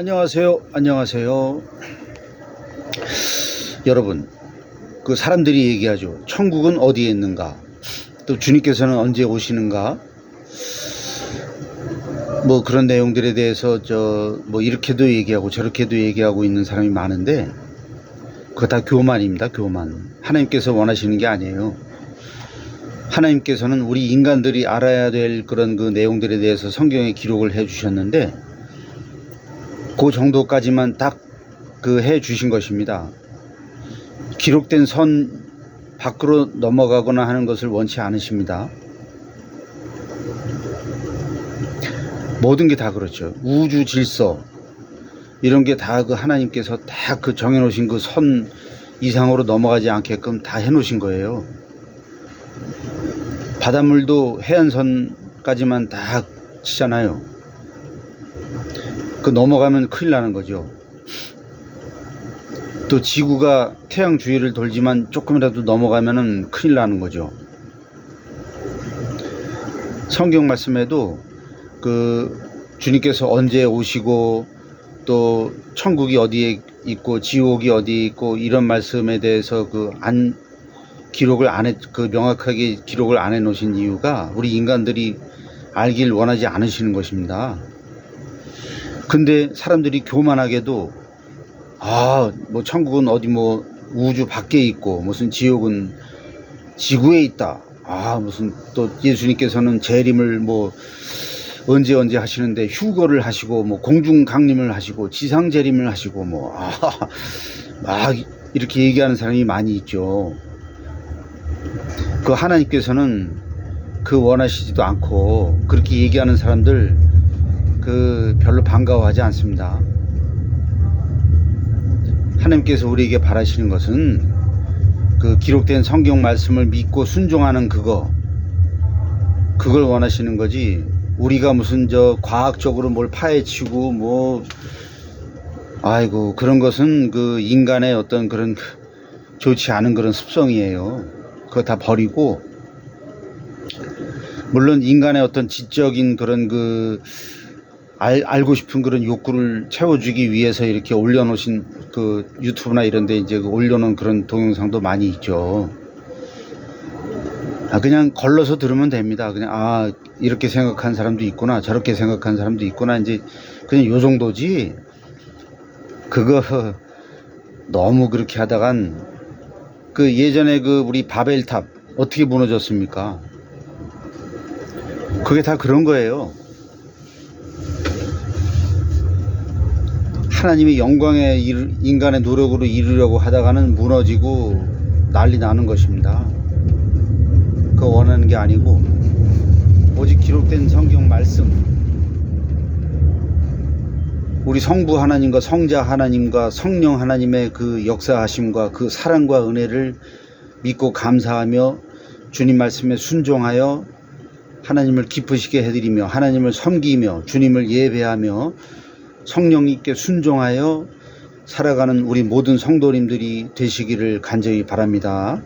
안녕하세요. 안녕하세요. 여러분, 그 사람들이 얘기하죠. 천국은 어디에 있는가? 또 주님께서는 언제 오시는가? 뭐 그런 내용들에 대해서 저 뭐 이렇게도 얘기하고 저렇게도 얘기하고 있는 사람이 많은데 그거 다 교만입니다. 교만. 하나님께서 원하시는 게 아니에요. 하나님께서는 우리 인간들이 알아야 될 그런 그 내용들에 대해서 성경에 기록을 해 주셨는데 그 정도까지만 딱 그 해 주신 것입니다. 기록된 선 밖으로 넘어가거나 하는 것을 원치 않으십니다. 모든 게 다 그렇죠. 우주 질서 이런 게 다 그 하나님께서 다 그 정해 놓으신 그 선 이상으로 넘어가지 않게끔 다 해 놓으신 거예요. 바닷물도 해안선까지만 다 치잖아요. 그 넘어가면 큰일 나는 거죠. 또 지구가 태양 주위를 돌지만 조금이라도 넘어가면은 큰일 나는 거죠. 성경 말씀에도 그 주님께서 언제 오시고 또 천국이 어디에 있고 지옥이 어디에 있고 이런 말씀에 대해서 그 안 기록을 안 해, 그 명확하게 기록을 안 해 놓으신 이유가 우리 인간들이 알길 원하지 않으시는 것입니다. 근데 사람들이 교만하게도 아, 뭐 천국은 어디 뭐 우주 밖에 있고 무슨 지옥은 지구에 있다. 아, 무슨 또 예수님께서는 재림을 뭐 언제 언제 하시는데 휴거를 하시고 뭐 공중 강림을 하시고 지상 재림을 하시고 뭐 아, 막 이렇게 얘기하는 사람이 많이 있죠. 그 하나님께서는 그 원하시지도 않고 그렇게 얘기하는 사람들 그 별로 반가워하지 않습니다. 하나님께서 우리에게 바라시는 것은 그 기록된 성경 말씀을 믿고 순종하는 그거 그걸 원하시는 거지 우리가 무슨 저 과학적으로 뭘 파헤치고 뭐 아이고 그런 것은 그 인간의 어떤 그런 좋지 않은 그런 습성이에요. 그거 다 버리고 물론 인간의 어떤 지적인 그런 그 알, 알고 싶은 그런 욕구를 채워주기 위해서 이렇게 올려놓으신 그 유튜브나 이런 데 이제 그 올려놓은 그런 동영상도 많이 있죠. 아, 그냥 걸러서 들으면 됩니다. 그냥, 아, 이렇게 생각한 사람도 있구나. 저렇게 생각한 사람도 있구나. 이제 그냥 요 정도지. 그거 너무 그렇게 하다간 그 예전에 그 우리 바벨탑 어떻게 무너졌습니까? 그게 다 그런 거예요. 하나님이 영광의 일- 인간의 노력으로 이루려고 하다가는 무너지고 난리 나는 것입니다. 그거 원하는 게 아니고 오직 기록된 성경 말씀 우리 성부 하나님과 성자 하나님과 성령 하나님의 그 역사하심과 그 사랑과 은혜를 믿고 감사하며 주님 말씀에 순종하여 하나님을 기쁘시게 해드리며 하나님을 섬기며 주님을 예배하며 성령님께 순종하여 살아가는 우리 모든 성도님들이 되시기를 간절히 바랍니다.